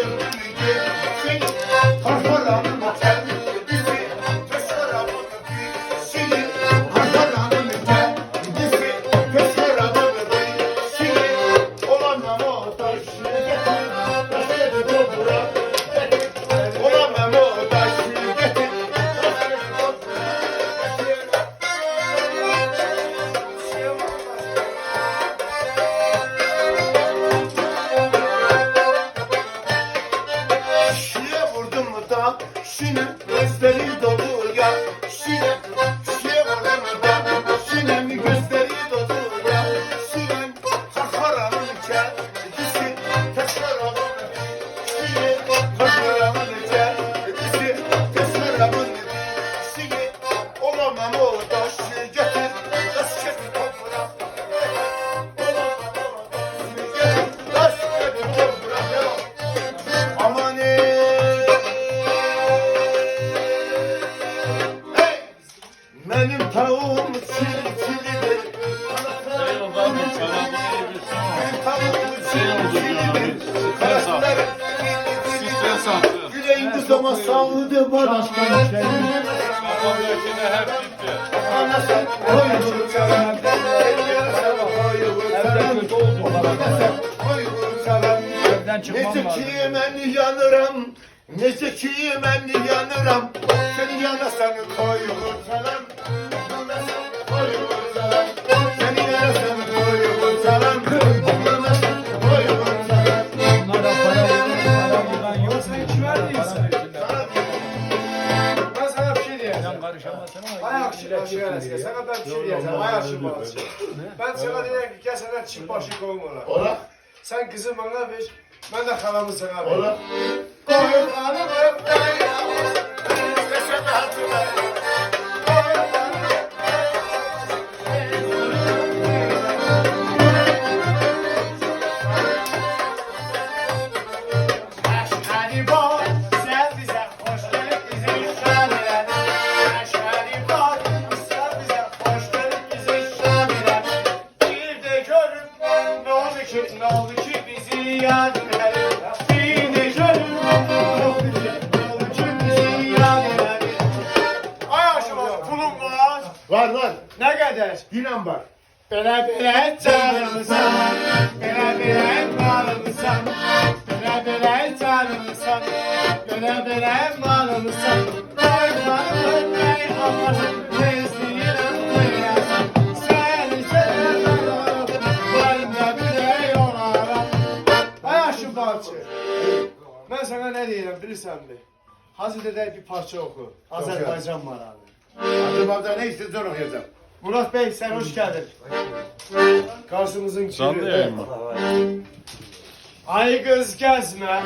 Come on, come on, come on. Gözleri dolu ya Şine, Sağladı bana Kafamdakine hep gitti. Anasın Oy bu çalan Oy bu çalan kötü oldu falan. Oy bu çalan Evden çıkmam lazım. ki ben yanırım Nece ki ben yanırım Seni yanasan koy vursalam başı veresin. Sana ben bir şey diyeceğim. Ben sana diyeceğim ki gel sana çift başı ona. Ola Sen kızı bana ver. Ben de halamı sana ver. Ola Koyun hanım öpmeyi Yaşa da var Bele bele canımsan, bele bele malımsan, bele bele canımsan, bele bele malımsan. Ay canım ey Allah'ım, rezilin kıyasın. Seni seviyorum, kalbimde bile yolarım. Ay aşkım parça. Ben sana ne diyeyim bilirsen mi? Hazreti bir parça oku. Azerbaycan var abi. Acaba ne istiyorsun okuyacağım Murat Bey sen hoş geldin. Karşımızın Canlı yayın mı? Ay kız gezme.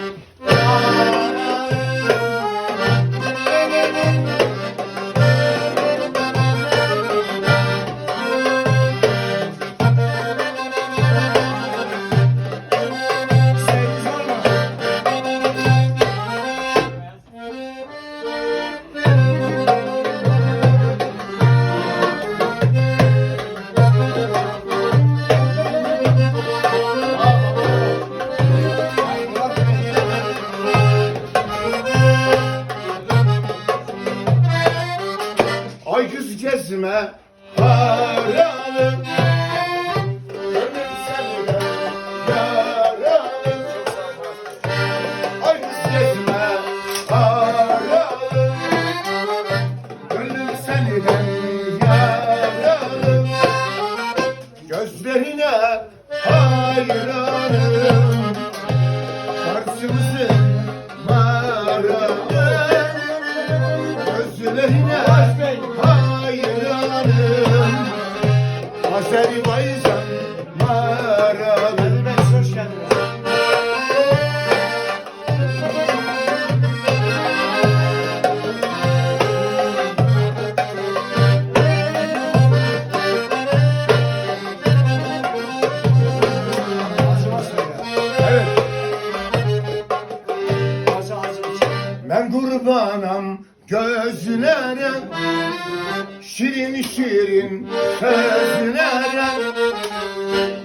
şirin sözlere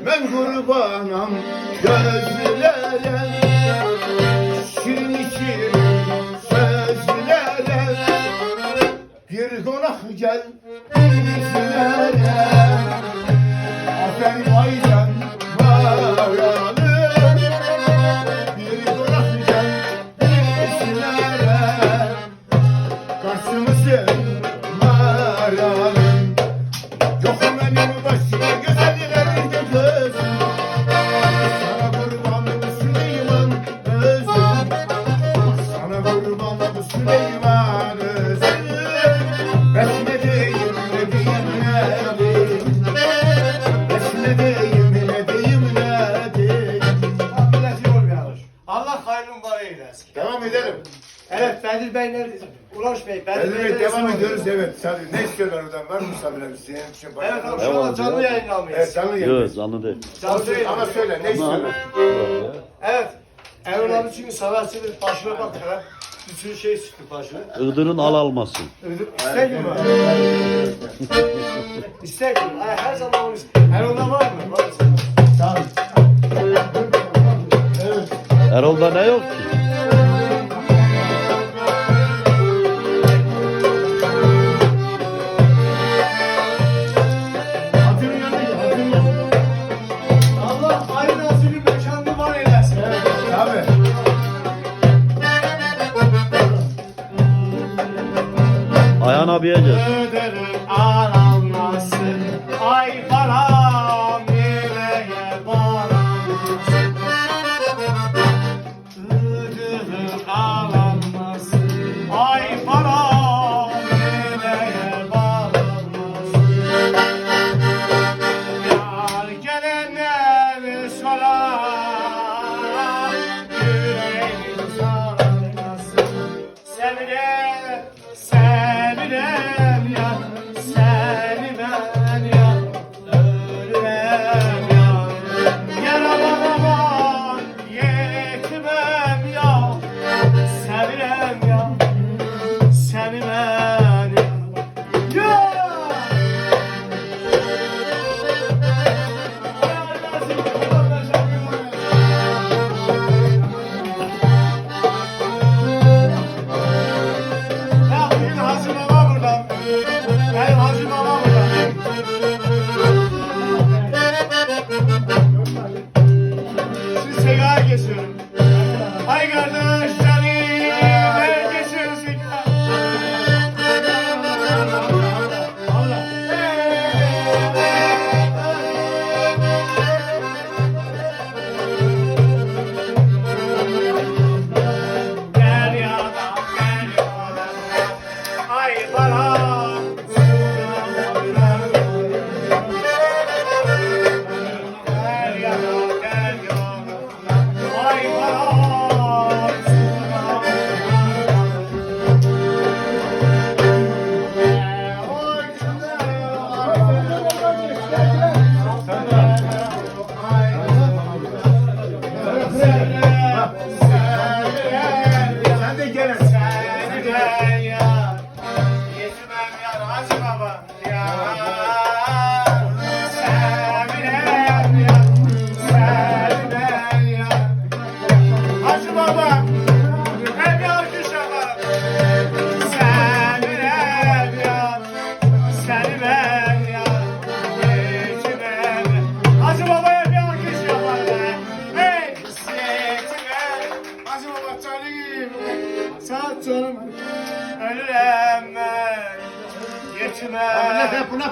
Ben kurbanam gözlere. Şirin şirin sözlere. Bir konak gel bizlere Aferin ayda Allah hayrın var eylesin. Devam edelim. Evet Bedir Bey nerede? Ulaş Bey. Bedir Evet, Bey'den devam ediyoruz evet. Sen, ne istiyorlar oradan? Var mı Sabri abi? Senin bir şey Evet abi şu anda canlı yayınlamayız. Evet canlı yayın. Yok canlı değil. Canlı yayın. Ama söyle ne istiyorlar? Evet. Erol abi çünkü sanatçının başına bak hele. Bütün şey sıktı başına. Iğdır'ın al alması. Öldür. İster mi? İster mi? Her zaman onu ister. Erol'da var mı? Var mı? Evet. Erol'da ne yok ki? Baba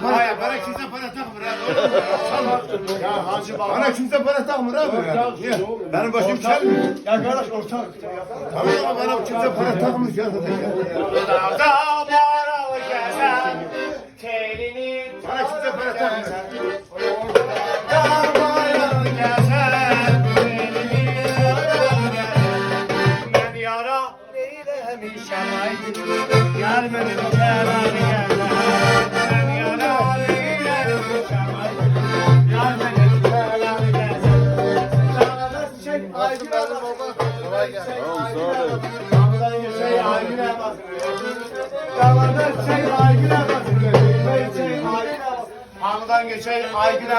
Buna para, bana kimse para takmıyor abi. Ya Hacı Baba. Bana kimse para takmıyor abi. ya. Niye? Benim başım çalmıyor. Ya kardeş ortak. Tamam ama bana kimse para takmıyor ya zaten ya. Dağda maralı gezen. Telini Bana kimse para takmıyor. Dağda maralı Kolay gelsin. Dağdan geçey aydın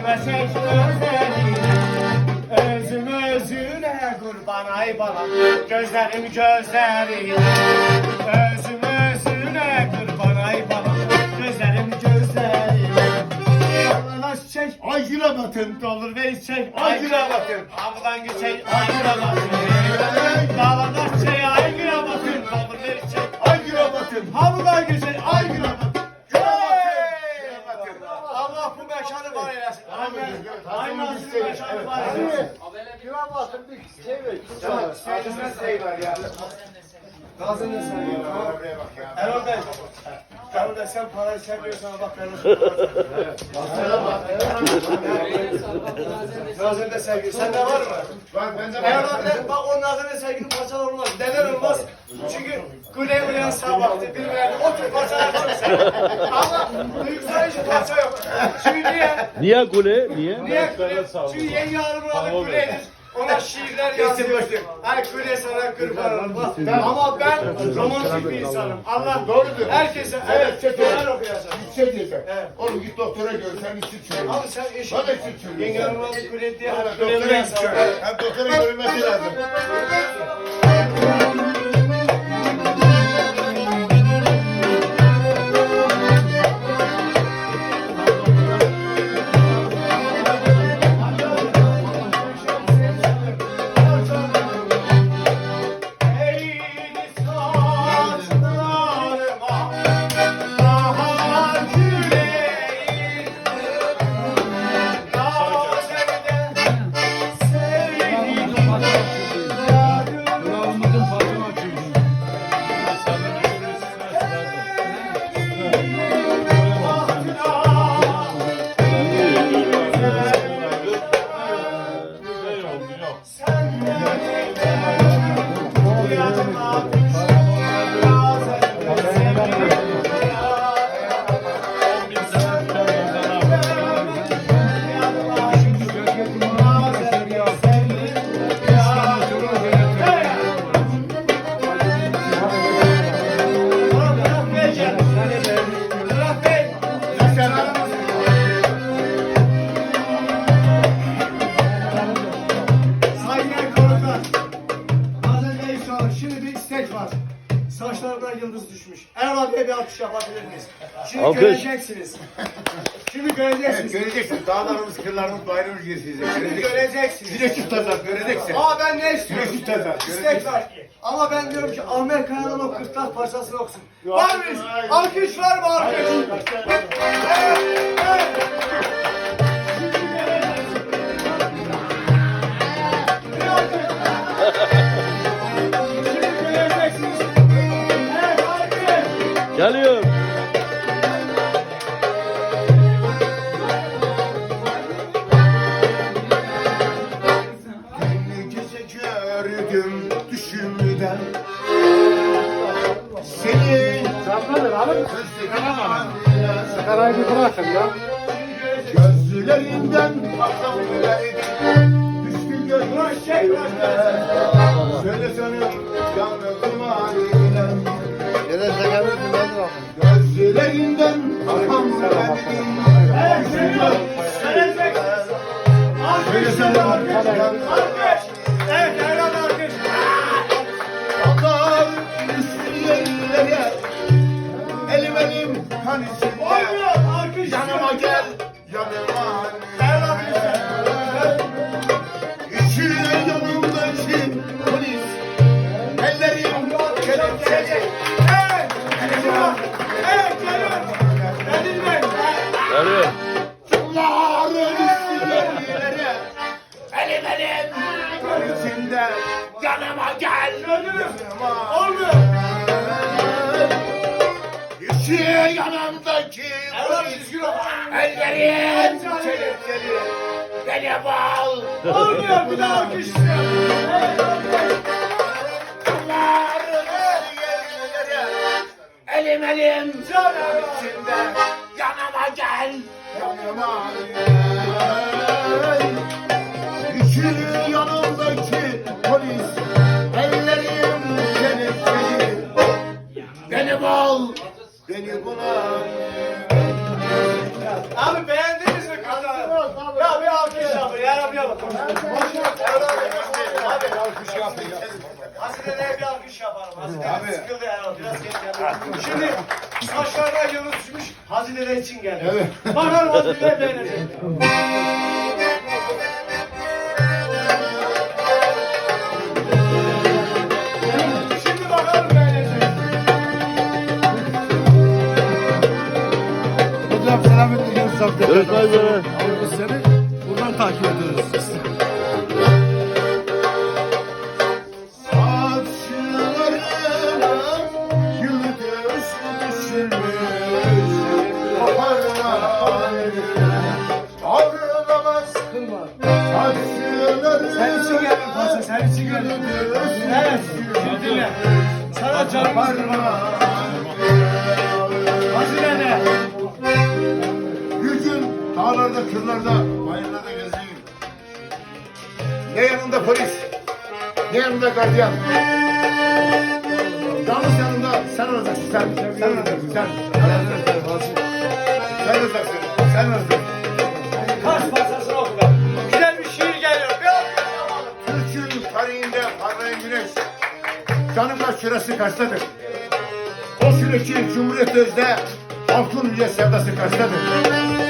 Kendime çek Özüm özüne kurban ay bana. Gözlerim gözlerine Özüm özüne kurban ay bana. Gözlerim gözlerine. Yalan çek. Ay gülemedim Dolur bey çek Ay gülemedim Ağdan geçek. Ay gülemedim Dağlardan çek Ay gülemedim Dolur bey çek Ay gülemedim Havudan geçek. Ay eylesin. Amin. Ay Tazımın nasıl isteği. mekanı Evet. var eylesin. Tazımın isteği var ya. Gazını sen ya. Ya. Erol Bey. Erol Bey sen parayı seviyorsan bak Erol. Nazır'da sevgi. Sende var mı? Bak bende Erol var. Bey bak o Nazır'da sevginin parçalar olmaz. Neden olmaz? Çünkü Güney Uyan Sabah'tı. Bilmeyen o tür parçalar sever. Ama duygusal hiç parça yok. Çünkü niye? Niye kule? Niye? Niye Güle? Çünkü yenge hanımın adı Güle'dir. Ona şiirler yazıyor. Ay Güle sana kurban. Ama ben romantik bir insanım. Allah Doğrudur. herkese evet kötüler okuyacak. Bir şey diyeceğim. Oğlum git doktora gör. Sen içi çürüyor. Abi sen eşin. Bana içi çürüyor. Yenge hanımın adı Güle diye. Hadi Güle doktora git. Hem doktora görülmesi lazım. Göreceksiniz. Şimdi göreceksiniz. Göreceksin. Dağlarımız, kırlarımız, bayramımız girsin. Şimdi göreceksiniz. Güneş tutacak. Göreceksin. Ama ben ne istiyorum? Tutacak. İstek var. Ama ben diyorum ki Ahmet Kaya'nın o kırklar parçasını okusun. Var mıyız? Alkış var mı alkış? Evet, evet. Şimdi Sigarayı bir bırakın ya. Gözlerinden bakamıyordum Düştü gözlerime Söyle sana yandım haliyle Gözlerinden bakamıyordum Evet, geliyor. Göreceksiniz. Alkış. Söyle Alkış. sana bir daha alkış istiyorum. Evet, alkış. Elim elim Can içinde yanıma gel yanıma gel İçi yanımdaki polis ellerim kelepçeli Beni bul beni bulan Abi beğendiniz kadını? Ya alkış yapın ya. bak. Abi alkış yapayım. Hazine'ye bir alkış yapalım. Hazine sıkıldı Erol. Biraz geç geldi. Şimdi saçlarına yılı düşmüş. Hazine için geldi. Evet. Bakalım Hazine beğenecek. Görüşmek üzere. Biz seni takip ediyoruz. Sen için geldim Pasa, sen için geldim. Evet, şimdi dinle. Sana canım Koparma Hazine ne? Yüzün dağlarda, kırlarda, polis, ne yanında gardiyan. Yalnız yanında sen olacaksın, sen, sen olacaksın, sen. Sen olacaksın, sen olacaksın. Kaç pasasını oku be. Güzel bir şiir geliyor. Bir. Türk'ün tarihinde parlayan güneş. Canım kaç şurası kaçtadır? O sürekli Cumhuriyet Özde halkın yüce sevdası kaçtadır?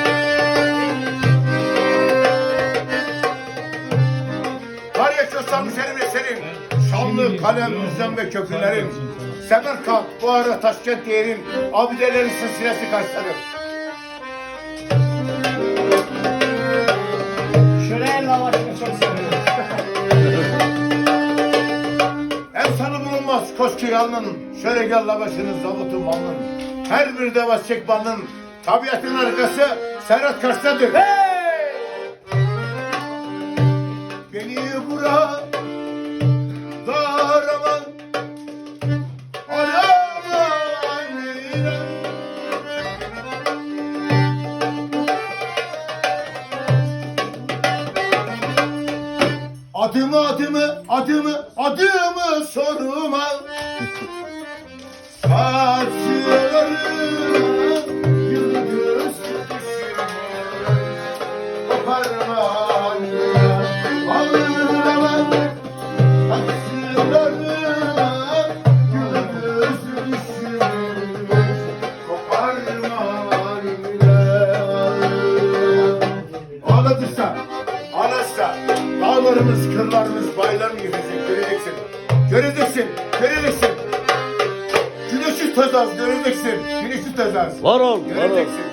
Kalem, müzem ve köprülerin, Semerkant, Buhara, Taşkent yerin, abidelerin silsilesi kaçtadır? Şöyle lavaşını çok seviyorum. Efsanı bulunmaz koskoca alnın, şöyle gel la başınız zavutun alnın. Her bir devas çek bandın, tabiatın arkası Serhat Kars'tadır. Hey! Beni bura Adımı adımı adımı adımı sorma Saçlarım Var ol, var.